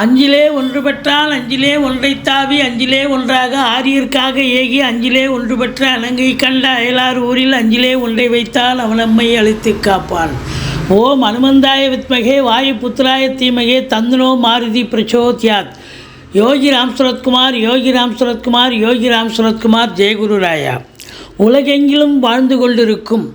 அஞ்சிலே ஒன்று பெற்றால் அஞ்சிலே ஒன்றைத் தாவி அஞ்சிலே ஒன்றாக ஆரியர்க்காக ஏகி அஞ்சிலே ஒன்று பெற்ற அலங்கை கண்ட அயலார் ஊரில் அஞ்சிலே ஒன்றை வைத்தால் அவனம்மை அழைத்து காப்பான். ஓம் அனுமந்தாய வித்மகே வாயு புத்திராய தீமகே தந்தனோ மாருதி பிரச்சோத்யாத். யோகி ராம் சுரத்குமார் யோகி ராம் சுரத்குமார் யோகி ராம் சுரத்குமார் ஜெயகுரு ராயா. உலகெங்கிலும் வாழ்ந்து கொண்டிருக்கும்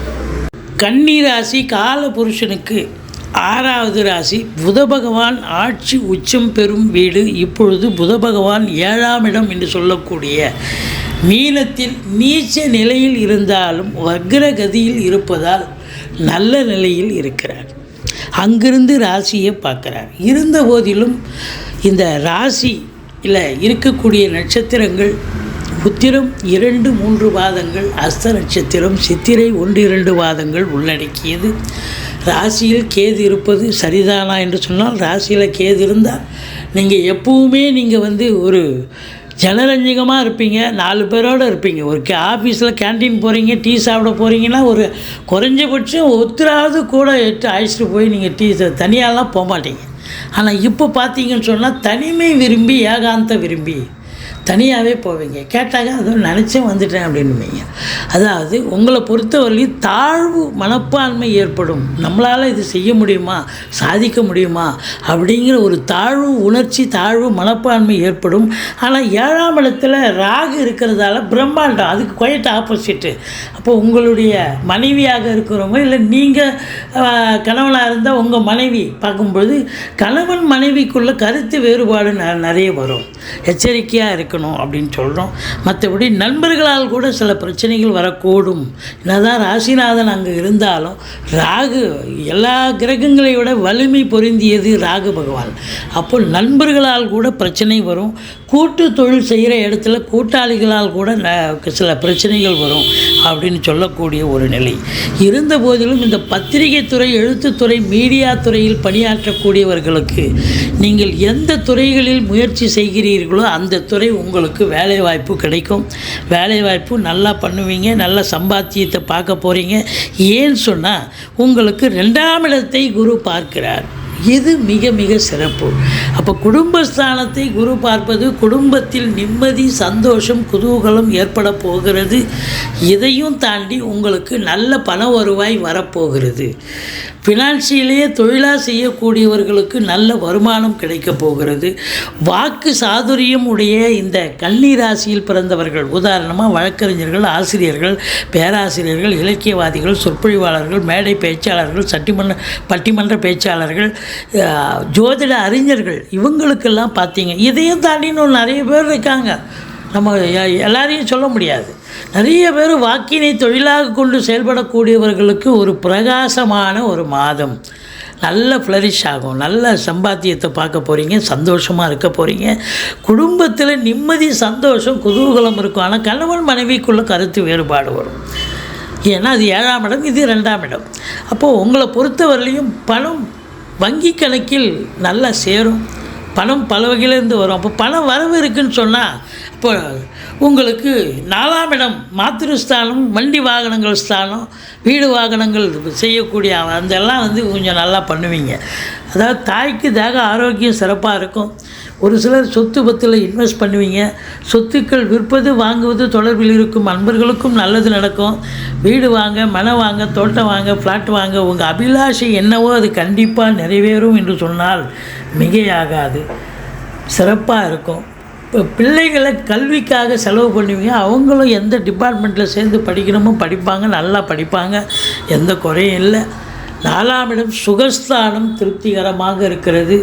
கன்னி ராசி கால புருஷனுக்கு ஆறாவது ராசி. புத பகவான் ஆட்சி உச்சம் பெறும் வீடு. இப்பொழுது புத பகவான் ஏழாம் இடம் என்று சொல்லக்கூடிய மீனத்தில் நீச்ச நிலையில் இருந்தாலும் வக்ரகதியில் இருப்பதால் நல்ல நிலையில் இருக்கிறார். அங்கிருந்து ராசியை பார்க்குறார். இருந்த போதிலும் இந்த ராசி இல்லை இருக்கக்கூடிய நட்சத்திரங்கள் உத்திரம் இரண்டு மூன்று வாதங்கள் அஸ்த நட்சத்திரம் சித்திரை ஒன்று இரண்டு வாதங்கள் உள்ளடக்கியது. ராசியில் கேது இருப்பது சரிதானா என்று சொன்னால் ராசியில் கேது இருந்தால் நீங்கள் எப்பவுமே நீங்கள் வந்து ஒரு ஜனரஞ்சகமாக இருப்பீங்க நாலு பேரோடு இருப்பீங்க. ஒரு கே ஆஃபீஸில் கேண்டீன் போகிறீங்க டீ சாப்பிட போகிறீங்கன்னா ஒரு குறைஞ்சபட்சம் ஒத்துராவது கூட எட்டு அழைச்சிட்டு போய் நீங்கள் டீ தனியாலாம் போக மாட்டீங்க. ஆனால் இப்போ பார்த்தீங்கன்னு சொன்னால் தனிமை விரும்பி ஏகாந்த விரும்பி தனியாகவே போவீங்க. கேட்டாங்க அதுவும் நினச்சேன் வந்துட்டேன் அப்படின்னுவீங்க. அதாவது உங்களை பொறுத்தவரையிலையும் தாழ்வு மனப்பான்மை ஏற்படும். நம்மளால் இது செய்ய முடியுமா? சாதிக்க முடியுமா? அப்படிங்கிற ஒரு தாழ்வு உணர்ச்சி தாழ்வு மனப்பான்மை ஏற்படும். ஆனால் ஏழாம் இடத்துல ராகு இருக்கிறதால பிரம்மாண்டம். அதுக்கு குவைட் ஆப்போசிட்டு அப்போ உங்களுடைய மனைவியாக இருக்கிறவங்க இல்லை நீங்கள் கணவனாக இருந்தால் உங்கள் மனைவி பார்க்கும்பொழுது கணவன் மனைவிக்குள்ள கருத்து வேறுபாடு ந நிறைய வரும். எச்சரிக்கையாக இருக்கணும். அப்படின்னு சொல்கிறோம் மற்றபடி நண்பர்களால் கூட சில பிரச்சனைகள் வரக்கூடும். என்னதான் ராசிநாதன் அங்கே இருந்தாலும் ராகு எல்லா கிரகங்களை விட வலிமை பொருந்தியது ராகு பகவான். அப்போ நண்பர்களால் கூட பிரச்சனை வரும். கூட்டு தொழில் செய்கிற இடத்துல கூட்டாளிகளால் கூட ந- சில பிரச்சனைகள் வரும் அப்படின்னு சொல்லக்கூடிய ஒரு நிலை. இருந்த போதிலும் இந்த பத்திரிகை துறை எழுத்துத்துறை மீடியா துறையில் பணியாற்றக்கூடியவர்களுக்கு நீங்கள் எந்த துறைகளில் முயற்சி செய்கிறீர்களோ அந்த துறை உங்களுக்கு வேலைவாய்ப்பு கிடைக்கும். வேலைவாய்ப்பு நல்லா பண்ணுவீங்க நல்ல சம்பாத்தியத்தை பார்க்க போகிறீங்க ஏன்னு சொன்னால் உங்களுக்கு ரெண்டாம் இடத்தை குரு பார்க்கிறார். இது மிக மிக சிறப்பு? அப்போ குடும்பஸ்தானத்தை குரு பார்ப்பது குடும்பத்தில் நிம்மதி சந்தோஷம் குதூகலம் ஏற்பட போகிறது. இதையும் தாண்டி உங்களுக்கு நல்ல பண வருவாய் வரப்போகிறது. ஃபினான்சியலே தொழிலாக செய்யக்கூடியவர்களுக்கு நல்ல வருமானம் கிடைக்கப் போகிறது. வாக்கு சாதுரியம் உடைய இந்த கன்னி ராசியில் பிறந்தவர்கள் உதாரணமாக வழக்கறிஞர்கள் ஆசிரியர்கள் பேராசிரியர்கள் இலக்கியவாதிகள் சொற்பொழிவாளர்கள் மேடை பேச்சாளர்கள் சட்டிமன்ற பட்டிமன்ற பேச்சாளர்கள் ஜோதிட அறிஞர்கள் இவங்களுக்கெல்லாம் பார்த்தீங்க. இதையும் தாண்டின்னு நிறைய பேர் இருக்காங்க. நம்ம எல்லாரையும் சொல்ல முடியாது. நிறைய பேர் வாக்கினை தொழிலாக கொண்டு செயல்படக்கூடியவர்களுக்கு ஒரு பிரகாசமான ஒரு மாதம். நல்ல ஃப்ளரிஷ் ஆகும். நல்ல சம்பாத்தியத்தை பார்க்க போகிறீங்க சந்தோஷமாக இருக்க போகிறீங்க குடும்பத்தில் நிம்மதி சந்தோஷம் குதூகலம் இருக்கும். ஆனால் கணவன் மனைவிக்குள்ள கருத்து வேறுபாடு வரும். ஏன்னா அது ஏழாம் இடம் இது ரெண்டாம் இடம். அப்போது உங்களை பொறுத்தவரையிலையும் பணம் வங்கி கணக்கில் நல்லா சேரும். பணம் பல வகையிலேருந்து வரும். அப்போ பணம் வரவு இருக்குன்னு சொன்னால் இப்போ உங்களுக்கு நாலாம் இடம் மாத்திருஸ்தானம் வண்டி வாகனங்கள் ஸ்தானம் வீடு வாகனங்கள் செய்யக்கூடிய அதெல்லாம் வந்து கொஞ்சம் நல்லா பண்ணுவீங்க. அதாவது தாய்க்கு தேக ஆரோக்கியம் சிறப்பாக இருக்கும். ஒரு சிலர் சொத்து பத்தில் இன்வெஸ்ட் பண்ணுவீங்க. சொத்துக்கள் விற்பது வாங்குவது தொடர்பில் இருக்கும் அன்பர்களுக்கும் நல்லது நடக்கும். வீடு வாங்க மனை வாங்க தோட்டம் வாங்க ஃப்ளாட் வாங்க உங்கள் அபிலாஷை என்னவோ அது கண்டிப்பாக நிறைவேறும் என்று சொன்னால் மிகையாகாது. சிறப்பாக இருக்கும். இப்போ பிள்ளைகளை கல்விக்காக செலவு பண்ணுவீங்க அவங்களும் எந்த டிபார்ட்மெண்ட்டில் சேர்ந்து படிக்கணுமோ படிப்பாங்க நல்லா படிப்பாங்க எந்த குறையும் இல்லை. நாலாம் இடம் சுகஸ்தானம் திருப்திகரமாக இருக்கிறது.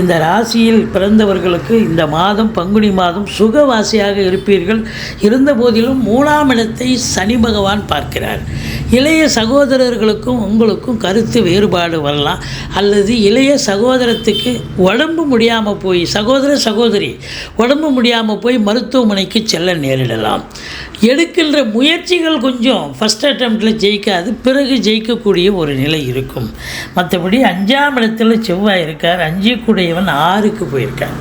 இந்த ராசியில் பிறந்தவர்களுக்கு இந்த மாதம் பங்குனி மாதம் சுகவாசியாக இருப்பீர்கள். இருந்த போதிலும் மூணாம் இடத்தை சனி பகவான் பார்க்கிறார். இளைய சகோதரர்களுக்கும் உங்களுக்கும் கருத்து வேறுபாடு வரலாம். அல்லது இளைய சகோதரத்துக்கு உடம்பு முடியாமல் போய் சகோதர சகோதரி உடம்பு முடியாமல் போய் மருத்துவமனைக்கு செல்ல நேரிடலாம். எடுக்கின்ற முயற்சிகள் கொஞ்சம் ஃபஸ்ட் அட்டம்ப்டில் ஜெயிக்காது. பிறகு ஜெயிக்கக்கூடிய ஒரு நிலை இருக்கும். இருக்கும். மற்றபடி அஞ்சாம் இடத்துல செவ்வாய் இருக்கார். அஞ்சு கூடையவன் ஆறுக்கு போயிருக்கார்.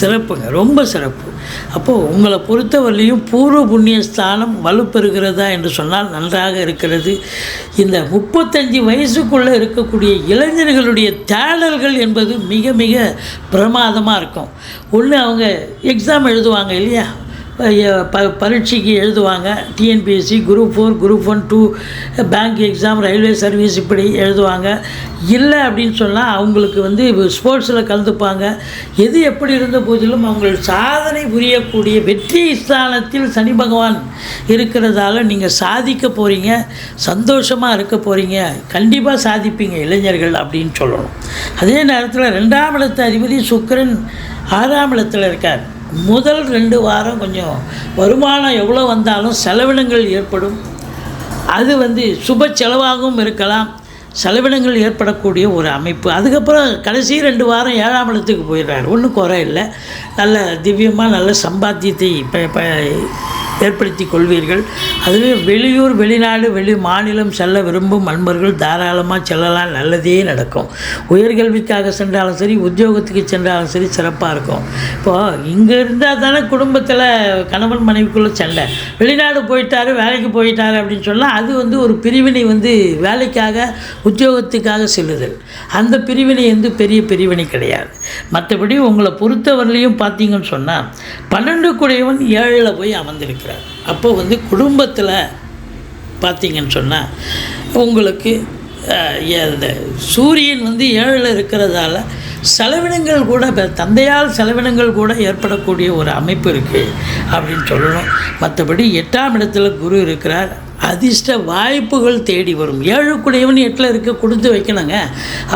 சிறப்புங்க ரொம்ப சிறப்பு. அப்போது உங்களை பொறுத்தவரையிலையும் பூர்வ புண்ணிய ஸ்தானம் வலுப்பெறுகிறதா என்று சொன்னால் நன்றாக இருக்கிறது. இந்த முப்பத்தஞ்சு வயசுக்குள்ளே இருக்கக்கூடிய இளைஞர்களுடைய தேடல்கள் என்பது மிக மிக பிரமாதமாக இருக்கும். ஒன்று அவங்க எக்ஸாம் எழுதுவாங்க இல்லையா? ப பரீட்சைக்கு எழுதுவாங்க. TNPSC group four group one two bank exam railway service இப்படி எழுதுவாங்க. இல்லை அப்படின்னு சொன்னால் அவங்களுக்கு வந்து ஸ்போர்ட்ஸில் கலந்துப்பாங்க. எது எப்படி இருந்த போதிலும் அவங்கள் சாதனை புரியக்கூடிய வெற்றி ஸ்தானத்தில் சனி பகவான் இருக்கிறதால நீங்கள் சாதிக்க போகிறீங்க சந்தோஷமாக இருக்க போகிறீங்க கண்டிப்பாக சாதிப்பீங்க இளைஞர்கள் அப்படின்னு சொல்லணும். அதே நேரத்தில் ரெண்டாம் இடத்து அதிபதி சுக்கரன் ஆறாம் இடத்துல இருக்கார். முதல் ரெண்டு வாரம் கொஞ்சம் வருமானம் எவ்வளோ வந்தாலும் செலவினங்கள் ஏற்படும். அது வந்து சுப செலவாகவும் இருக்கலாம். செலவினங்கள் ஏற்படக்கூடிய ஒரு அமைப்பு. அதுக்கப்புறம் கடைசி ரெண்டு வாரம் ஏழாம் இடத்துக்கு போயிடுறாரு. ஒன்றும் குறை இல்லை. நல்ல திவ்யமாக நல்ல சம்பாத்தியத்தை இப்போ இப்போ ஏற்படுத்தி கொள்வீர்கள். அதுவே வெளியூர் வெளிநாடு வெளி மாநிலம் செல்ல விரும்பும் அன்பர்கள் தாராளமாக செல்லலாம். நல்லதே நடக்கும். உயர்கல்விக்காக சென்றாலும் சரி உத்தியோகத்துக்கு சென்றாலும் சரி சிறப்பாக இருக்கும். இப்போது இங்கே இருந்தால் தானே குடும்பத்தில் கணவன் மனைவிக்குள்ளே சண்டை. வெளிநாடு போயிட்டாரு வேலைக்கு போயிட்டாரு அப்படின்னு சொன்னால் அது வந்து ஒரு பிரிவினை வந்து வேலைக்காக உத்தியோகத்துக்காக செல்லுதல். அந்த பிரிவினை வந்து பெரிய பிரிவினை கிடையாது. மற்றபடி உங்களை பொறுத்தவரையிலையும் பார்த்தீங்கன்னு சொன்னால் பன்னெண்டு குடையவன் ஏழில் போய் அமர்ந்திருக்கிறார் அப்போ வந்து குடும்பத்தில் பார்த்தீங்கன்னு சொன்னால் உங்களுக்கு இந்த சூரியன் வந்து ஏழில் இருக்கிறதால செலவினங்கள் கூட தந்தையால் செலவினங்கள் கூட ஏற்படக்கூடிய ஒரு அமைப்பு இருக்குது அப்படின்னு சொல்லணும். மற்றபடி எட்டாம் இடத்துல குரு இருக்கிறார். அதிர்ஷ்ட வாய்ப்புகள் தேடி வரும். ஏழுக்குடையவன் எட்டில் இருக்க கொடுத்து வைக்கணுங்க.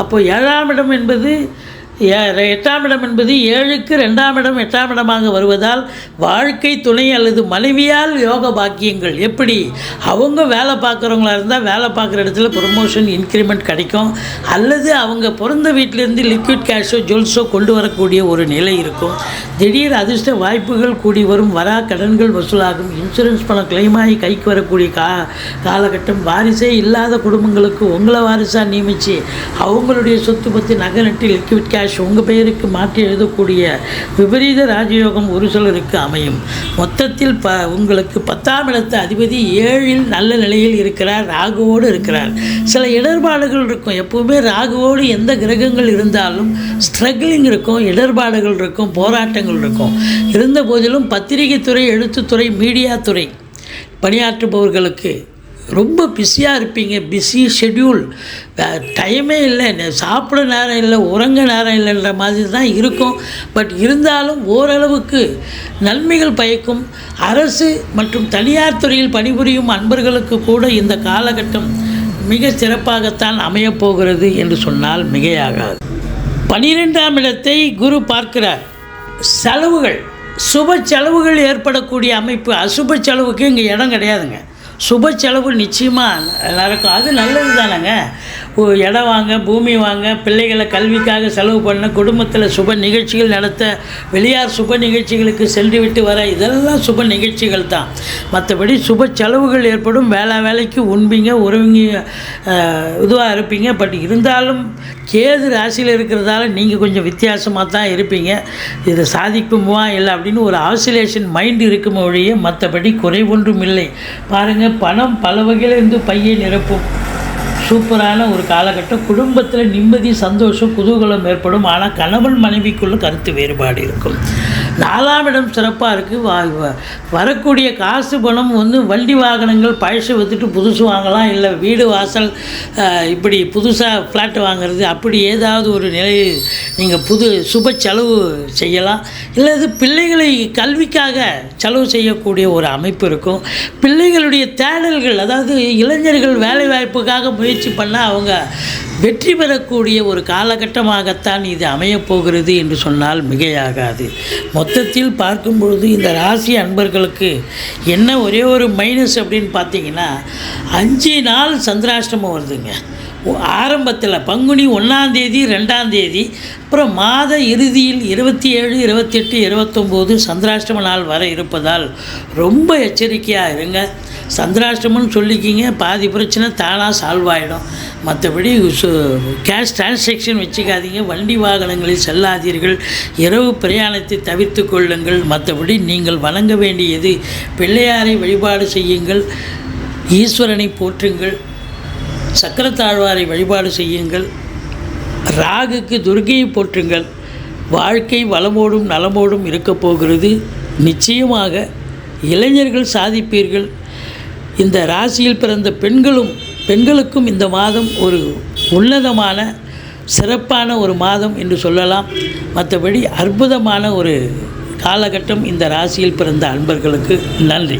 அப்போ ஏழாம் இடம் என்பது எட்டாம் இடம் என்பது ஏழுக்கு ரெண்டாம் இடம் எட்டாம் இடமாக வருவதால் வாழ்க்கை துணை அல்லது மனைவியால் யோக பாக்கியங்கள் எப்படி? அவங்க வேலை பார்க்குறவங்களா இருந்தால் வேலை பார்க்குற இடத்துல ப்ரொமோஷன் இன்க்ரிமெண்ட் கிடைக்கும். அல்லது அவங்க பிறந்த வீட்டிலேருந்து லிக்விட் கேஷோ ஜுவல்ஸோ கொண்டு வரக்கூடிய ஒரு நிலை இருக்கும். திடீர் அதிர்ஷ்ட வாய்ப்புகள் கூடி வரும். வரா கடன்கள் வசூலாகும். இன்சூரன்ஸ் பணம் claim ஆகி கைக்கு வரக்கூடிய கா காலகட்டம் வாரிசே இல்லாத குடும்பங்களுக்கு உங்களை வாரிசாக நியமித்து அவங்களுடைய சொத்து பற்றி நகை நட்டு லிக்விட் கேஷ் உங்கள் பெயருக்கு மாற்றி எழுதக்கூடிய விபரீத ராஜயோகம் ஒரு சிலருக்கு அமையும். மொத்தத்தில் ப உங்களுக்கு பத்தாம் இடத்து அதிபதி ஏழில் நல்ல நிலையில் இருக்கிறார் ராகுவோடு இருக்கிறார். சில இடர்பாடுகள் இருக்கும். எப்பவுமே ராகுவோடு எந்த கிரகங்கள் இருந்தாலும் ஸ்ட்ரகிளிங் இருக்கும் இடர்பாடுகள் இருக்கும் போராட்டங்கள் இருக்கும். இருந்த போதிலும் பத்திரிகை துறை எழுத்துத்துறை மீடியா துறை பணியாற்றுபவர்களுக்கு ரொம்ப பிஸியாக இருப்பீங்க பிஸி ஷெட்யூல். டைமே இல்லை சாப்பிட நேரம் இல்லை உறங்க நேரம் இல்லைன்ற மாதிரி தான் இருக்கும். பட் இருந்தாலும் ஓரளவுக்கு நன்மைகள் பயக்கும். அரசு மற்றும் தனியார் துறையில் பணிபுரியும் அன்பர்களுக்கு கூட இந்த காலகட்டம் மிக சிறப்பாகத்தான் அமையப்போகிறது என்று சொன்னால் மிகையாகாது. பனிரெண்டாம் இடத்தை குரு பார்க்கிறார். செலவுகள் சுப செலவுகள் ஏற்படக்கூடிய அமைப்பு அசுப செலவுக்கு இங்கே இடம் கிடையாதுங்க. சுப செலவு நிச்சயமாக நடக்கும் அது நல்லது தானேங்க இடம் வாங்க பூமி வாங்க பிள்ளைகளை கல்விக்காக செலவு பண்ண குடும்பத்தில் சுப நிகழ்ச்சிகள் நடத்த வெளியார் சுப நிகழ்ச்சிகளுக்கு சென்று விட்டு வர இதெல்லாம் சுப நிகழ்ச்சிகள் தான். மற்றபடி சுப செலவுகள் ஏற்படும். வேலை வேலைக்கு உண்பீங்க உறவிங்க இதுவாக இருப்பீங்க. பட் இருந்தாலும் கேது ராசியில் இருக்கிறதால நீங்கள் கொஞ்சம் வித்தியாசமாக தான் இருப்பீங்க. இதை சாதிக்குமா இல்லை அப்படின்னு ஒரு ஆசிலேஷன் மைண்ட் இருக்கும் ஒழிய மற்றபடி குறைவொன்றும் இல்லை. பாருங்கள் பணம் பல வகையில் இருந்து பையை நிரப்பும். சூப்பரான ஒரு காலகட்டம். குடும்பத்தில் நிம்மதி சந்தோஷம் குதூகலம் ஏற்படும். ஆனால் கணவன் மனைவிக்குள்ள கருத்து வேறுபாடு இருக்கும். நாலாம் இடம் சிறப்பாக இருக்குது வா வரக்கூடிய காசு பணம் வந்து வண்டி வாகனங்கள் பழசு விற்றுட்டு புதுசு வாங்கலாம். இல்லை வீடு வாசல் இப்படி புதுசாக ஃப்ளாட் வாங்குறது அப்படி ஏதாவது ஒரு நிலை நீங்கள் புது சுப செலவு செய்யலாம். இல்லை இது பிள்ளைகளை கல்விக்காக செலவு செய்யக்கூடிய ஒரு அமைப்பு இருக்கும். பிள்ளைகளுடைய தேடல்கள் அதாவது இளைஞர்கள் வேலைவாய்ப்புக்காக முயற்சி பண்ணால் அவங்க வெற்றி பெறக்கூடிய ஒரு காலகட்டமாகத்தான் இது அமையப்போகிறது என்று சொன்னால் மிகையாகாது. மொத்தத்தில் பார்க்கும் பொழுது இந்த ராசி அன்பர்களுக்கு என்ன ஒரே ஒரு மைனஸ் அப்படின்னு பார்த்தீங்கன்னா அஞ்சு நாள் சந்திராஷ்டமம் வருதுங்க. ஆரம்பத்தில் பங்குனி ஒன்றாந்தேதி ரெண்டாந்தேதி அப்புறம் மாத இறுதியில் இருபத்தி ஏழு இருபத்தெட்டு இருபத்தொம்போது சந்திராஷ்டம நாள் வர இருப்பதால் ரொம்ப எச்சரிக்கையாக இருங்க. சந்திராஷ்டமம்னு சொல்லிக்கிங்க பாதி பிரச்சனை தானாக சால்வ் ஆகிடும் மற்றபடி கேஷ் டிரான்சாக்ஷன் வச்சுக்காதீங்க. வண்டி வாகனங்களில் செல்லாதீர்கள். இரவு பிரயாணத்தை தவிர்த்து கொள்ளுங்கள். மற்றபடி நீங்கள் வணங்க வேண்டியது பிள்ளையாரை வழிபாடு செய்யுங்கள். ஈஸ்வரனை போற்றுங்கள். சக்கரத்தாழ்வாரை வழிபாடு செய்யுங்கள். ராகுக்கு துர்கையை போற்றுங்கள். வாழ்க்கை வளமோடும் நலமோடும் இருக்கப் போகிறது. நிச்சயமாக இளைஞர்கள் சாதிப்பீர்கள். இந்த ராசியில் பிறந்த பெண்களும் பெண்களுக்கும் இந்த மாதம் ஒரு உன்னதமான சிறப்பான ஒரு மாதம் என்று சொல்லலாம். மற்றபடி அற்புதமான ஒரு காலகட்டம் இந்த ராசியில் பிறந்த அன்பர்களுக்கு. நன்றி.